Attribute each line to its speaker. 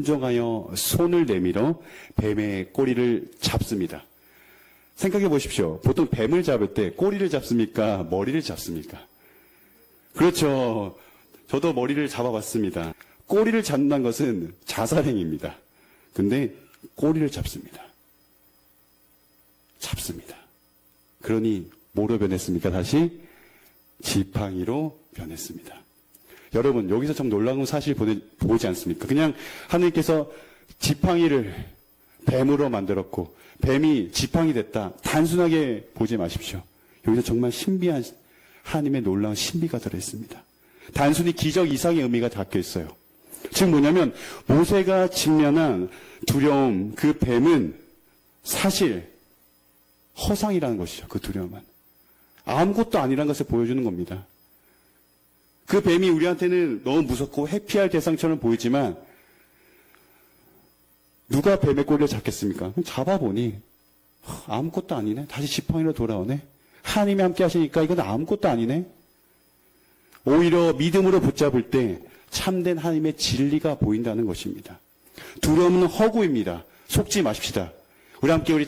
Speaker 1: 순종하여 손을 내밀어 뱀의 꼬리를 잡습니다. 생각해 보십시오. 보통 뱀을 잡을 때 꼬리를 잡습니까? 머리를 잡습니까? 그렇죠. 저도 머리를 잡아봤습니다. 꼬리를 잡는 것은 자살행위입니다. 근데 꼬리를 잡습니다. 잡습니다. 그러니 뭐로 변했습니까? 다시 지팡이로 변했습니다. 여러분 여기서 좀 놀라운 사실 보내, 보이지 않습니까? 그냥 하나님께서 지팡이를 뱀으로 만들었고 뱀이 지팡이 됐다. 단순하게 보지 마십시오. 여기서 정말 신비한 하나님의 놀라운 신비가 들어있습니다. 단순히 기적 이상의 의미가 담겨 있어요. 즉 뭐냐면 모세가 직면한 두려움 그 뱀은 사실 허상이라는 것이죠. 그 두려움은 아무것도 아니라는 것을 보여주는 겁니다. 그 뱀이 우리한테는 너무 무섭고 해피할 대상처럼 보이지만 누가 뱀의 꼬리를 잡겠습니까? 잡아보니 하, 아무것도 아니네. 다시 지팡이로 돌아오네. 하나님이 함께 하시니까 이건 아무것도 아니네. 오히려 믿음으로 붙잡을 때 참된 하나님의 진리가 보인다는 것입니다. 두려움은 허구입니다. 속지 마십시다. 우리 함께 우리